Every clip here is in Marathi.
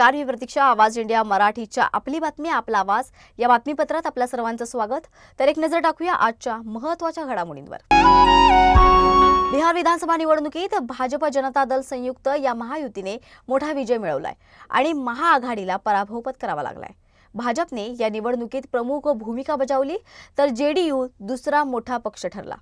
नमस्कार मी प्रतीक्षा आवाज इंडिया मराठीच्या आपली बातमी आपला आवाज. या बातमीपत्रात आपल्या सर्वांचं स्वागत. तर एक नजर टाकूया आजच्या महत्त्वाच्या घडामोडींवर. बिहार विधानसभा निवडणुकीत भाजप जनता दल संयुक्त या महायुतीने मोठा विजय मिळवलाय आणि महाआघाडीला पराभव पत्करावा लागलाय. भाजपने या निवडणुकीत प्रमुख भूमिका बजावली तर जेडीयू दुसरा मोठा पक्ष ठरला.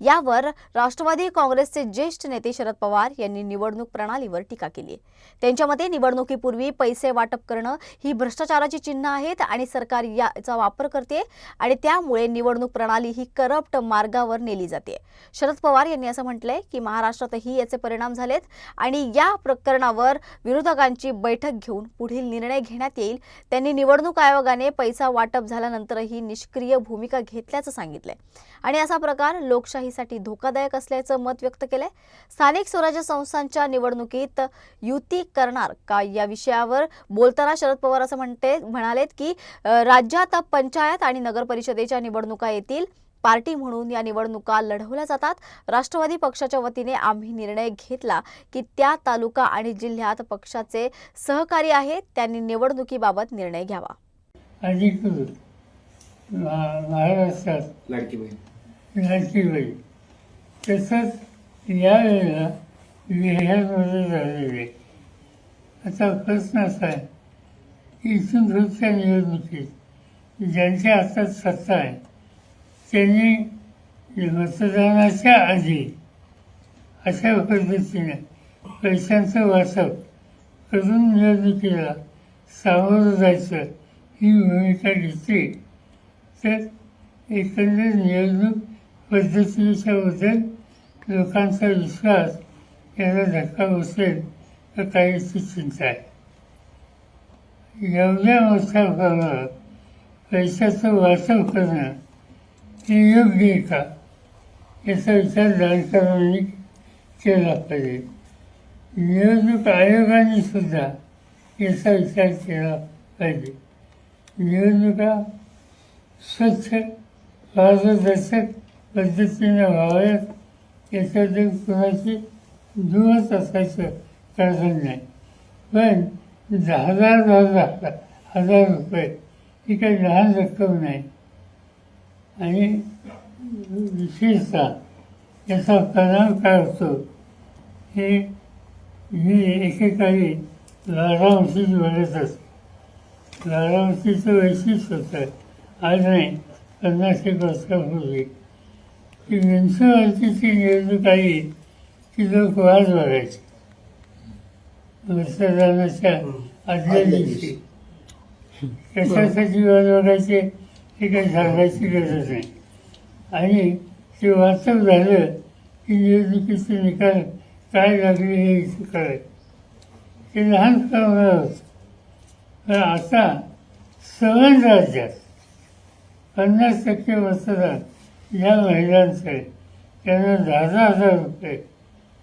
यावर राष्ट्रवादी काँग्रेसचे ज्येष्ठ नेते शरद पवार यांनी निवडणूक प्रणालीवर टीका केली. त्यांच्या मते निवडणुकीपूर्वी पैसे वाटप करणं ही भ्रष्टाचाराची चिन्ह आहेत आणि सरकार याचा वापर करते आणि त्यामुळे निवडणूक प्रणाली ही करप्ट मार्गावर नेली जाते. शरद पवार यांनी असं म्हटलंय की महाराष्ट्रातही याचे परिणाम झालेत आणि या प्रकरणावर विरोधकांची बैठक घेऊन पुढील निर्णय घेण्यात येईल. त्यांनी निवडणूक आयोगाने पैसा वाटप झाल्यानंतरही निष्क्रिय भूमिका घेतल्याचं सांगितलंय. आणि असा प्रकार लोकशाहीसाठी धोकादायक असल्याचं मत व्यक्त केलंय. स्थानिक स्वराज्य संस्थांच्या निवडणुकीत युती करणार का या विषयावर बोलताना शरद पवार असं म्हणते म्हणालेत की राज्यात पंचायत आणि नगर परिषदेच्या निवडणुका येतील. पार्टी म्हणून या निवडणुका लढवल्या जातात. राष्ट्रवादी पक्षाच्या वतीने आम्ही निर्णय घेतला की त्या तालुका आणि जिल्ह्यात पक्षाचे सहकारी आहेत त्यांनी निवडणुकीबाबत निर्णय घ्यावा. महाराष्ट्रात लाडकी बहीण. नक्की होईल तसंच यावेळेला विहारमध्ये झालेले आता प्रश्न असा आहे की इथून पुढच्या निवडणुकीत ज्यांच्या हातात सत्ता आहे त्यांनी मतदानाच्या आधी अशा पद्धतीने पैशांचं वाटप करून निवडणुकीला सामोरं जायचं ही भूमिका घेतली. तर एकंदर निवडणूक पद्धतीच्या बद्दल लोकांचा विश्वास याला धक्का बसेल तर काहीची चिंता आहे एवढ्या मोठ्या प्रमाणात पैशाचं वाटप करणं हे योग्य आहे का याचा विचार जाणकारांनी केला पाहिजे निवडणूक आयोगाने सुद्धा याचा विचार केला पाहिजे निवडणुका स्वच्छ पारदर्शक पद्धतीने व्हाव्यात याच्यात कुणाची दूरच असायचं कारण नाही. पण दहा हजार दहा हजार रुपये ही काही लहान रक्कम नाही. आणि विशेषतः याचा परिणाम काय होतो? हे मी एकेकाळी लाडांशीच बोलत असतो. लाडांशीचं वैशिष्ट्य होतं आज नाही पन्नास एक वर्षापूर्वी. की म्युन्सिपाल्टीची निवडणूक आली की लोक वाट बघायचे. मतदानाच्या आदल्या दिवशी. कशासाठी वाट बघायचे हे काही सांगायची गरज नाही. आणि ते वाचक झालं की निवडणुकीचे निकाल काय लागले हे कळायचं ते लहान प्रमाणात होतं. पण आता सवन राज्यात पन्नास टक्के मतदान या महिलांचे त्यांना दहा दहा हजार रुपये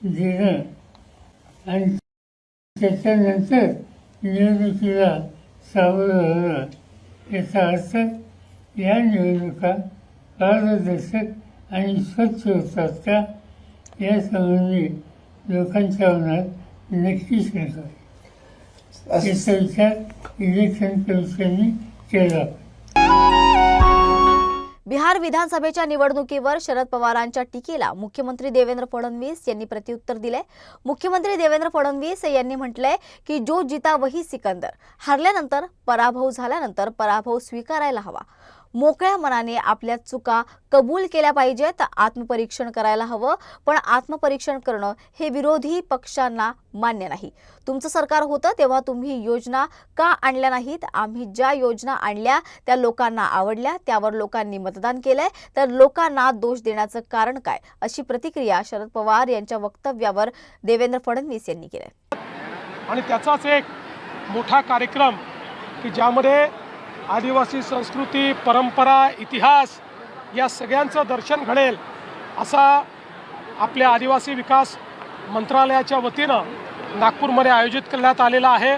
देणं आणि त्याच्यानंतर निवडणुकीला सावरं होणं याचा अर्थ या निवडणुका पारदर्शक आणि स्वच्छ होतात का? यासंबंधी लोकांच्या मनात नक्कीच शंका याचा विचार इलेक्शन कमिशनने केला. बिहार विधानसभेच्या निवडणुकीवर शरद पवारांच्या टीकेला मुख्यमंत्री देवेंद्र फडणवीस यांनी प्रत्युत्तर दिलंय. मुख्यमंत्री देवेंद्र फडणवीस यांनी म्हटलंय की जो जिता वही सिकंदर. हरल्यानंतर पराभव झाल्यानंतर पराभव स्वीकारायला हवा. मोकळ्या मनाने आपल्या चुका कबूल केल्या पाहिजेत आत्मपरीक्षण करायला हवं. पण आत्मपरीक्षण करणं हे विरोधी पक्षांना मान्य नाही. तुमचं सरकार होतं तेव्हा तुम्ही योजना का आणल्या नाहीत? आम्ही ज्या योजना आणल्या त्या लोकांना आवडल्या त्यावर लोकांनी मतदान केलंय. तर लोकांना दोष देण्याचं कारण काय? अशी प्रतिक्रिया शरद पवार यांच्या वक्तव्यावर देवेंद्र फडणवीस यांनी केलंय आणि त्याचाच एक मोठा कार्यक्रम की ज्यामध्ये आदिवासी संस्कृती परंपरा इतिहास या सगळ्यांचं दर्शन घडेल असा आपल्या आदिवासी विकास मंत्रालयाच्या वतीनं नागपूरमध्ये आयोजित करण्यात आलेला आहे.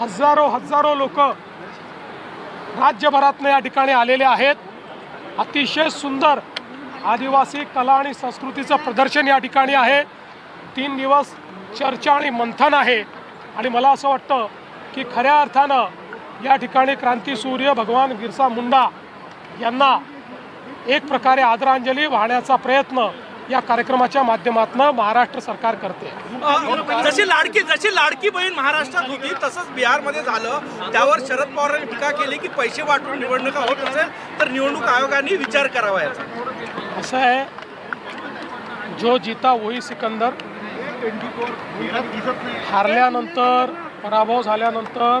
हजारो हजारो लोक राज्यभरातनं या ठिकाणी आलेले आहेत. अतिशय सुंदर आदिवासी कला आणि संस्कृतीचं प्रदर्शन या ठिकाणी आहे. तीन दिवस चर्चा आणि मंथन आहे. आणि मला असं वाटतं की खऱ्या अर्थानं या ठिकाणी क्रांतीसूर्य भगवान बिरसा मुंडा यांना एक प्रकारे आदरांजली वाहण्याचा प्रयत्न या कार्यक्रमाच्या माध्यमातून महाराष्ट्र सरकार करते. जशी लाडकी जशी लाडकी बहीण महाराष्ट्रात होती तसंच बिहारमध्ये झालं. त्यावर शरद पवारांनी टीका केली की पैसे वाटून निवडणुका होत असेल तर निवडणूक आयोगाने विचार करावा याचा. असं आहे जो जीता वही सिकंदर. हारल्यानंतर पराभव झाल्यानंतर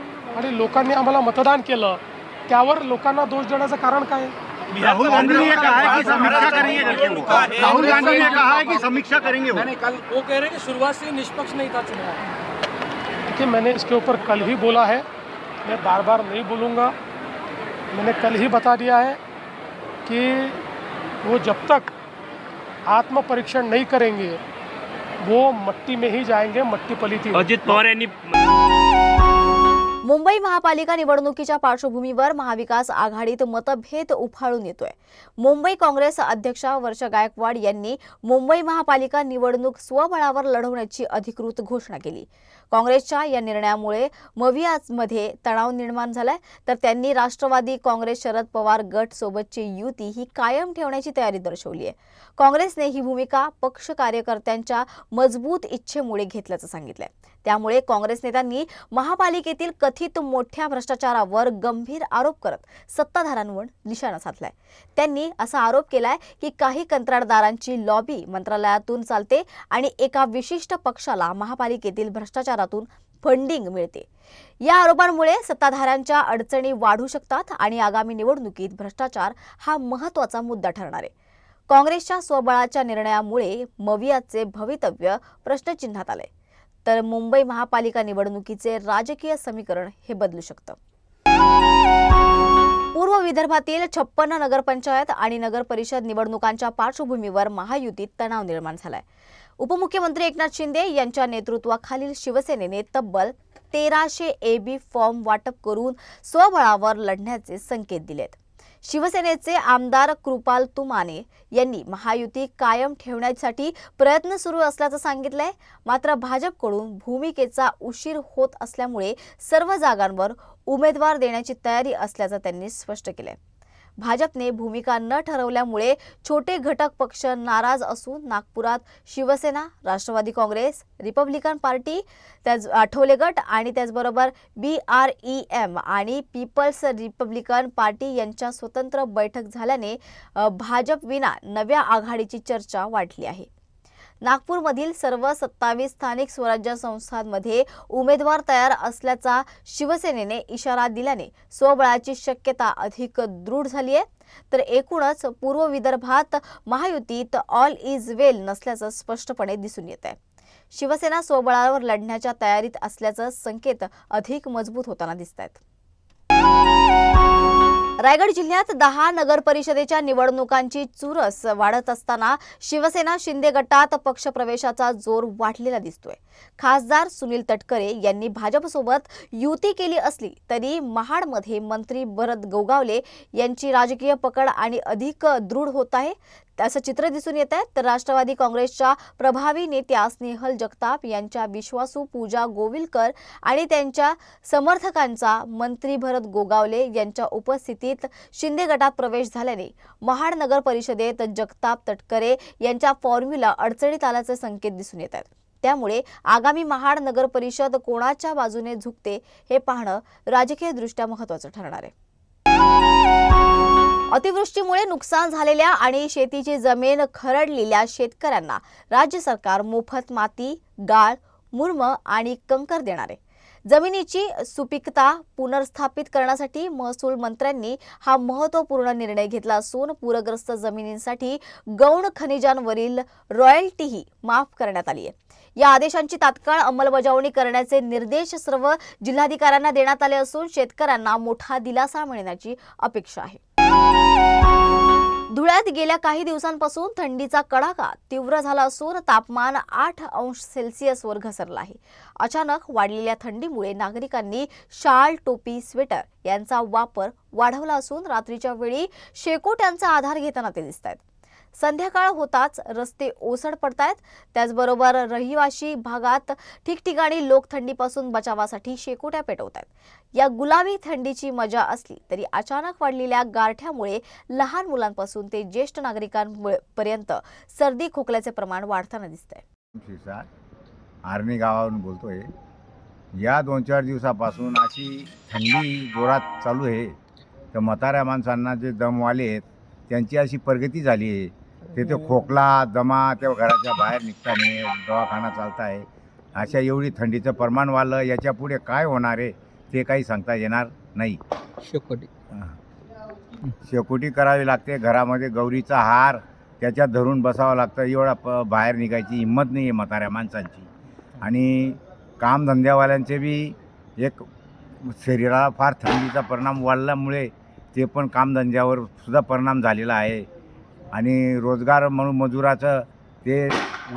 आणि लोकांनी आम्हाला मतदान केलं. त्यावर लोकांना दोष देण्याचं कारण काय? आहे? राहुल गांधी ने कहा है कि समीक्षा करेंगे. राहुल गांधी ने कहा है कि समीक्षा करेंगे? वो कल वो कह रहे हैं कि शुरुआत से निष्पक्ष नहीं था चुनाव। देखिए मैंने इसके ऊपर कल ही बोला है। मैं बार बार नहीं बोलूँगा। मैंने कल ही बता दिया है कि वो जब तक आत्मपरीक्षण नहीं करेंगे वो मट्टी में ही जाएंगे मट्टी पलीती होगी। अजित पवार यांनी मुंबई महापालिका निवडणुकीच्या पार्श्वभूमीवर महाविकास आघाडीत मतभेद उफाळून येतोय. मुंबई काँग्रेस अध्यक्षा वर्षा गायकवाड यांनी मुंबई महापालिका निवडणूक स्वबळावर लढवण्याची अधिकृत घोषणा केली. काँग्रेसच्या या निर्णयामुळे मवियामध्ये तणाव निर्माण झालाय. तर त्यांनी राष्ट्रवादी काँग्रेस शरद पवार गट सोबतची युती ही कायम ठेवण्याची तयारी दर्शवली आहे. काँग्रेसने ही भूमिका पक्ष कार्यकर्त्यांच्या मजबूत इच्छेमुळे घेतल्याचं सांगितलंय. त्यामुळे काँग्रेस नेत्यांनी महापालिकेतील कथित मोठ्या भ्रष्टाचारावर गंभीर आरोप करत सत्ताधाऱ्यांवर निशाणा साधलाय. त्यांनी असा आरोप केलाय की काही कंत्राटदारांची लॉबी मंत्रालयातून चालते आणि एका विशिष्ट पक्षाला महापालिकेतील भ्रष्टाचारातून फंडिंग मिळते. या आरोपांमुळे सत्ताधाऱ्यांच्या अडचणी वाढू शकतात आणि आगामी निवडणुकीत भ्रष्टाचार हा महत्त्वाचा मुद्दा ठरणार आहे. काँग्रेसच्या स्वबळाच्या निर्णयामुळे मवियाचे भवितव्य प्रश्नचिन्हात आले तर मुंबई महापालिका निवडणुकीचे राजकीय समीकरण हे बदलू शकतं. पूर्व विदर्भातील छप्पन्न नगरपंचायत आणि नगर परिषद निवडणुकांच्या पार्श्वभूमीवर महायुतीत तणाव निर्माण झालाय. उपमुख्यमंत्री एकनाथ शिंदे यांच्या नेतृत्वाखालील शिवसेनेने तब्बल तेराशे ए बी फॉर्म वाटप करून स्वबळावर लढण्याचे संकेत दिलेत. शिवसेनेचे आमदार कृपाल तुमाने यांनी महायुती कायम ठेवण्यासाठी प्रयत्न सुरू असल्याचं सांगितलंय. मात्र भाजपकडून भूमिकेचा उशीर होत असल्यामुळे सर्व जागांवर उमेदवार देण्याची तयारी असल्याचं त्यांनी स्पष्ट केलंय. भाजपने भूमिका न ठरवल्यामुळे छोटे घटक पक्ष नाराज असून नागपुरात शिवसेना राष्ट्रवादी काँग्रेस रिपब्लिकन पार्टी त्याच आठवले गट आणि त्याचबरोबर बी आर ई एम आणि पीपल्स रिपब्लिकन पार्टी यांच्या स्वतंत्र बैठक झाल्याने भाजपविना नव्या आघाडीची चर्चा वाढली आहे. नागपूरमधील सर्व सत्तावीस स्थानिक स्वराज्य संस्थांमध्ये उमेदवार तयार असल्याचा शिवसेनेने इशारा दिल्याने स्वबळाची शक्यता अधिक दृढ झाली आहे. तर एकूणच पूर्व विदर्भात महायुतीत ऑल इज वेल नसल्याचं स्पष्टपणे दिसून येत आहे. शिवसेना स्वबळावर लढण्याच्या तयारीत असल्याचं संकेत अधिक मजबूत होताना दिसत आहेत. रायगड जिल्ह्यात दहा नगर परिषदेच्या निवडणुकांची चुरस वाढत असताना शिवसेना शिंदे गटात पक्षप्रवेशाचा जोर वाढलेला दिसतोय. खासदार सुनील तटकरे यांनी भाजपसोबत युती केली असली तरी महाडमध्ये मंत्री भरत गोगावले यांची राजकीय पकड आणि अधिक दृढ होत आहे. असं चित्र दिसून येत आहे. तर राष्ट्रवादी काँग्रेसच्या प्रभावी नेत्या स्नेहल जगताप यांच्या विश्वासू पूजा गोविलकर आणि त्यांच्या समर्थकांचा मंत्री भरत गोगावले यांच्या उपस्थितीत शिंदे गटात प्रवेश झाल्याने महाड नगर परिषदेत जगताप तटकरे यांच्या फॉर्म्युला अडचणीत आल्याचे संकेत दिसून येत आहेत. त्यामुळे आगामी महाड नगर परिषद कोणाच्या बाजूने झुकते हे पाहणं राजकीयदृष्ट्या महत्त्वाचं ठरणार आहे. अतिवृष्टीमुळे नुकसान झालेल्या आणि शेतीची जमीन खरडलेल्या शेतकऱ्यांना राज्य सरकार मोफत माती गाळ मुर्म आणि कंकर देणार आहे. जमिनीची सुपीकता पुनर्स्थापित करण्यासाठी महसूल मंत्र्यांनी हा महत्त्वपूर्ण निर्णय घेतला असून पूरग्रस्त जमिनींसाठी गौण खनिजांवरील रॉयल्टीही माफ करण्यात आली आहे. या आदेशांची तात्काळ अंमलबजावणी करण्याचे निर्देश सर्व जिल्हाधिकाऱ्यांना देण्यात आले असून शेतकऱ्यांना मोठा दिलासा मिळण्याची अपेक्षा आहे. धुळ्यात गेल्या काही दिवसांपासून थंडीचा कडाका तीव्र झाला असून तापमान आठ अंश सेल्सिअसवर घसरलं आहे. अचानक वाढलेल्या थंडीमुळे नागरिकांनी शाल टोपी स्वेटर यांचा वापर वाढवला असून रात्रीच्या वेळी शेकोट्यांचा आधार घेताना ते दिसत आहेत संध्याकाळ होताच रस्ते ओसड पडतायत. त्याचबरोबर रहिवाशी भागात ठिकठिकाणी लोक थंडीपासून बचावासाठी शेकोट्या पेटवत आहेत या गुलाबी थंडीची मजा असली तरी अचानक वाढलेल्या गारठ्यामुळे लहान मुलांपासून ते ज्येष्ठ नागरिकांपर्यंत सर्दी खोकल्याचे प्रमाण वाढताना दिसतंय. शिरसाट आर्मी गावावरून बोलतोय. या दोन चार दिवसापासून अशी थंडी जोरात चालू आहे. तर म्हाताऱ्या माणसांना जे दमवाले आहेत त्यांची अशी प्रगती झाली आहे. तिथे खोकला दमा त्या घराच्या बाहेर निघता नाही दवाखाना चालता आहे. अशा एवढी थंडीचं प्रमाण वाढलं याच्यापुढे काय होणार आहे ते काही सांगता येणार नाही. शेकोटी. शेकोटी करावी लागते घरामध्ये गौरीचा हार त्याच्यात धरून बसावं लागतं एवढा प बाहेर निघायची हिंमत नाही आहे म्हाताऱ्या माणसांची. आणि कामधंद्यावाल्यांचे बी एक शरीराला फार थंडीचा परिणाम वाढल्यामुळे ते पण कामधंद्यावर सुद्धा परिणाम झालेला आहे. आणि रोजगार म्हणून मजुराचं ते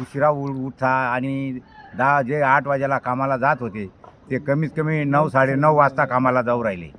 उशिरा उ उठा आणि दहा जे आठ वाजेला कामाला जात होते ते कमीत कमी नऊ साडेनऊ वाजता कामाला जाऊ राहिले.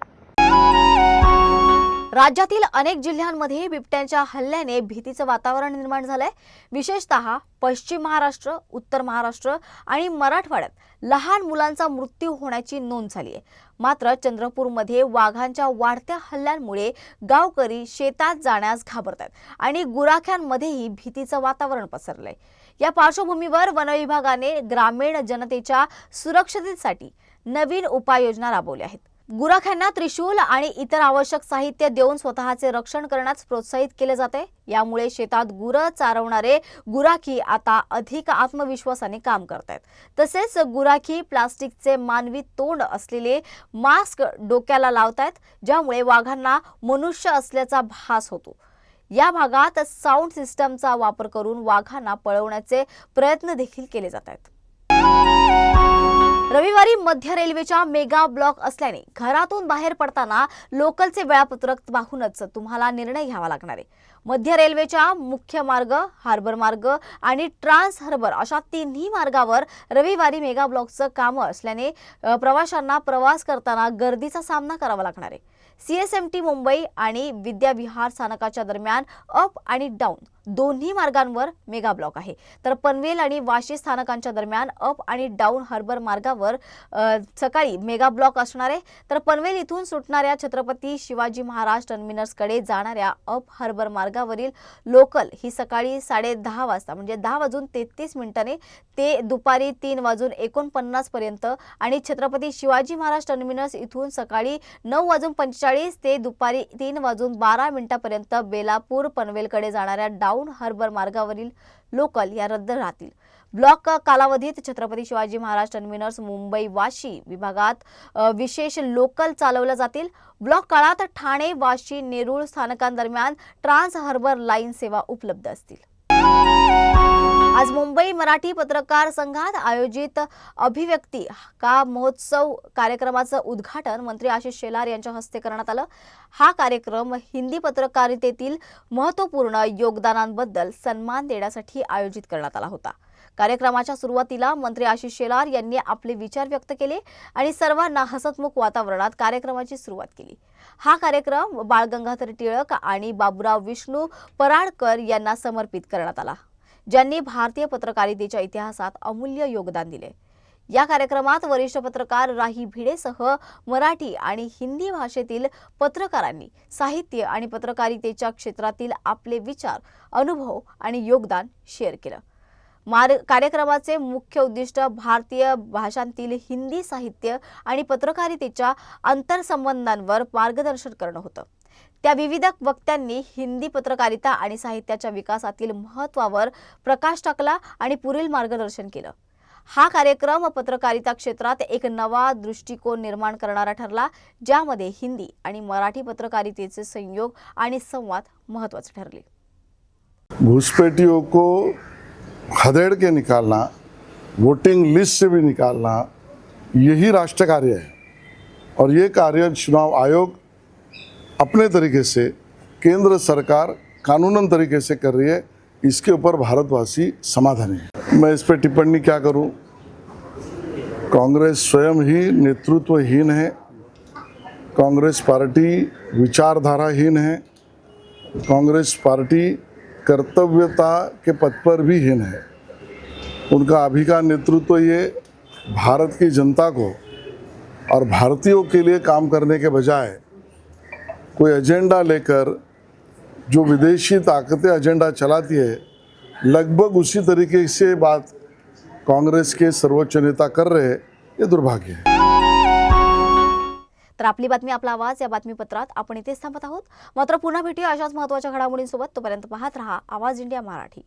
राज्यातील अनेक जिल्ह्यांमध्ये बिबट्यांच्या हल्ल्याने भीतीचं वातावरण निर्माण झालंय. विशेषतः पश्चिम महाराष्ट्र उत्तर महाराष्ट्र आणि मराठवाड्यात लहान मुलांचा मृत्यू होण्याची नोंद झाली आहे. मात्र चंद्रपूरमध्ये वाघांच्या वाढत्या हल्ल्यांमुळे गावकरी शेतात जाण्यास घाबरतात आणि गुराख्यांमध्येही भीतीचं वातावरण पसरलंय. या पार्श्वभूमीवर वनविभागाने ग्रामीण जनतेच्या सुरक्षतेसाठी नवीन उपाययोजना राबवल्या आहेत. गुराख्यांना त्रिशूल आणि इतर आवश्यक साहित्य देऊन स्वतःचे रक्षण करण्यास प्रोत्साहित केले जाते. यामुळे शेतात गुरं चारवणारे गुराखी आता अधिक आत्मविश्वासाने काम करत आहेत तसेच गुराखी प्लास्टिकचे मानवी तोंड असलेले मास्क डोक्याला लावतायत ज्यामुळे वाघांना मनुष्य असल्याचा भास होतो. या भागात साऊंड सिस्टमचा वापर करून वाघांना पळवण्याचे प्रयत्न देखील केले जात आहेत रविवारी मध्य रेल्वेच्या मेगा ब्लॉक असल्याने घरातून बाहेर पडताना लोकलचे वेळापत्रक पाहूनच तुम्हाला निर्णय घ्यावा लागणार आहे. मध्य रेल्वेच्या मुख्य मार्ग हार्बर मार्ग आणि ट्रान्स हार्बर अशा तिन्ही मार्गावर रविवारी मेगा ब्लॉकचं कामं असल्याने प्रवाशांना प्रवास करताना गर्दीचा सामना करावा लागणार आहे. C S M T Mumbai आणि विद्याविहार स्थानकाच्या दरम्यान अप आणि डाऊन दोन्ही मार्गांवर मेगा ब्लॉक आहे. तर पनवेल आणि वाशी स्थानकांच्या दरम्यान अप आणि डाऊन हार्बर मार्गावर सकाळी मेगा ब्लॉक असणार आहे. तर पनवेल इथून सुटणाऱ्या छत्रपती शिवाजी महाराज टर्मिनसकडे जाणाऱ्या अप हार्बर मार्गावरील लोकल ही सकाळी साडे दहा वाजता म्हणजे दहा वाजून तेहतीस मिनिटाने ते दुपारी तीन वाजून एकोणपन्नास पर्यंत आणि छत्रपती शिवाजी महाराज टर्मिनस इथून सकाळी नऊ वाजून पंचेचाळीस चाळीस ते दुपारी तीन वाजून बारा मिनिटापर्यंत बेलापूर पनवेलकडे जाणाऱ्या डाऊन हार्बर मार्गावरील लोकल या रद्द राहतील. ब्लॉक कालावधीत छत्रपती शिवाजी महाराज टर्मिनस मुंबई वाशी विभागात विशेष लोकल चालवल्या जातील. ब्लॉक काळात ठाणे वाशी नेरूळ स्थानकांदरम्यान ट्रान्स हार्बर लाईन सेवा उपलब्ध असतील. आज मुंबई मराठी पत्रकार संघात आयोजित अभिव्यक्ती का महोत्सव कार्यक्रमाचं उद्घाटन मंत्री आशिष शेलार यांच्या हस्ते करण्यात आलं. हा कार्यक्रम हिंदी पत्रकारितेतील महत्त्वपूर्ण योगदानांबद्दल सन्मान देण्यासाठी आयोजित करण्यात आला होता. कार्यक्रमाच्या सुरुवातीला मंत्री आशिष शेलार यांनी आपले विचार व्यक्त केले आणि सर्वांना हसतमुख वातावरणात कार्यक्रमाची सुरुवात केली. हा कार्यक्रम बाळ गंगाधर टिळक आणि बाबुराव विष्णू पराडकर यांना समर्पित करण्यात आला. ज्यांनी भारतीय पत्रकारितेच्या इतिहासात अमूल्य योगदान दिले. या कार्यक्रमात वरिष्ठ पत्रकार राही भिडेसह मराठी आणि हिंदी भाषेतील पत्रकारांनी साहित्य आणि पत्रकारितेच्या क्षेत्रातील आपले विचार अनुभव आणि योगदान शेअर केलं. मार कार्यक्रमाचे मुख्य उद्दिष्ट भारतीय भाषांतील हिंदी साहित्य आणि पत्रकारितेच्या आंतरसंबंधांवर मार्गदर्शन करणं होतं. त्या विविध वक्त्यांनी हिंदी पत्रकारिता आणि साहित्याच्या विकासातील महत्त्वावर प्रकाश टाकला आणि पुढील मार्गदर्शन केलं. हा कार्यक्रम पत्रकारिता क्षेत्रात एक नवा दृष्टिकोन निर्माण करणारा ठरला ज्यामध्ये हिंदी आणि मराठी पत्रकारितेचे संयोग आणि संवाद महत्त्वाचे ठरले. घुसपैठियों को खदेड़ के निकालना वोटिंग लिस्ट से भी निकालना यही राष्ट्र कार्य है। और ये कार्य चुनाव आयोग अपने तरीके से केंद्र सरकार कानूनन तरीके से कर रही है, इसके ऊपर भारतवासी समाधानी है। मैं इस पर टिप्पणी क्या करूँ? कांग्रेस स्वयं ही नेतृत्वहीन है। कांग्रेस पार्टी विचारधाराहीन है। कांग्रेस पार्टी कर्तव्यता के पथ पर भी हीन है। उनका अभी का नेतृत्व ये भारत की जनता को और भारतीयों के लिए काम करने के बजाय कोई एजेंडा लेकर जो विदेशी ताकतें एजेंडा चलाती है लगभग उसी तरीके से बात कांग्रेस के सर्वोच्च नेता कर रहे हैं ये दुर्भाग्य है। तर आपली बातमी आपला आवाज या बातमीपत्रात आपण इथेच थांबत आहोत. मात्र पुन्हा भेटूया अशाच महत्त्वाच्या घडामोडींसोबत. तोपर्यंत पाहत रहा आवाज इंडिया मराठी.